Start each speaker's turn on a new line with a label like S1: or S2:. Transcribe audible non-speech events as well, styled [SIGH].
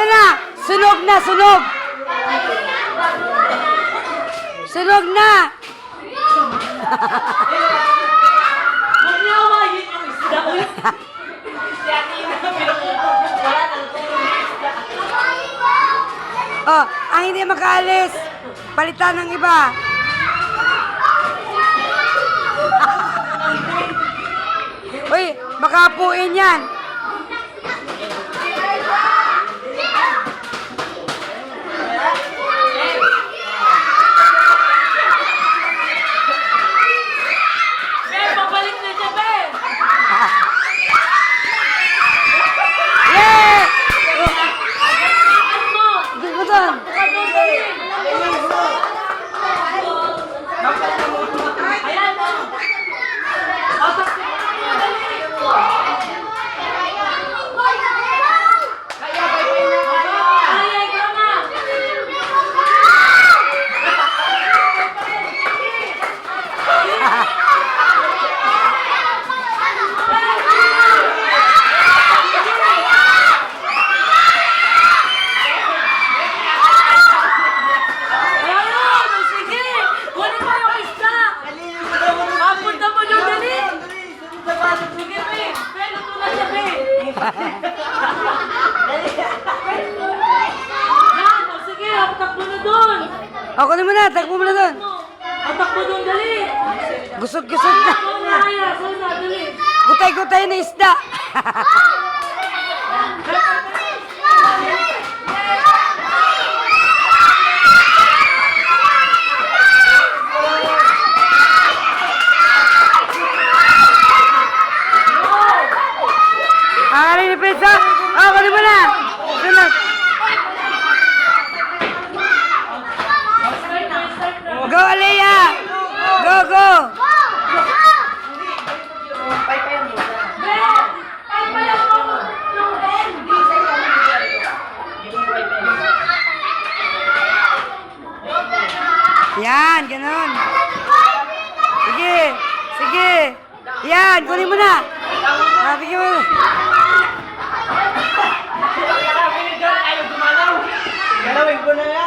S1: Ano na? Sunog na, sunog! Sunog na! [LAUGHS] Oh, ang hindi makaalis. Palitan ng iba. [LAUGHS] Uy, makapuin yan.
S2: Ben, pabalik na siya, Ben!
S1: Yeah!
S2: Ano mo?
S1: Hindi ko doon.
S2: Ano dali? Ayan, oh. Oh, tapos mo, dali. Ay, ikaw na. Ayun, sige. Kunin mo yung isda. Papunta mo yung dali. Sige, Pe. Pe, luto na siya, Pe. Yan, o sige, takbo na doon.
S1: Ako naman na, takbo mo na doon.
S2: Ang takbo doon, dali.
S1: Gusot-gusot na.
S2: Ako na, Aya. Saan na, dali.
S1: Gutay-gutay na isda. Alin ni Pesa. Ako naman na.
S2: Na, start na.
S1: Go, Alea! Go, go!
S2: Mo!
S1: Yan, ganun. Sige, sige. Yan, kunin mo na. Ah, bigyan mo. bener.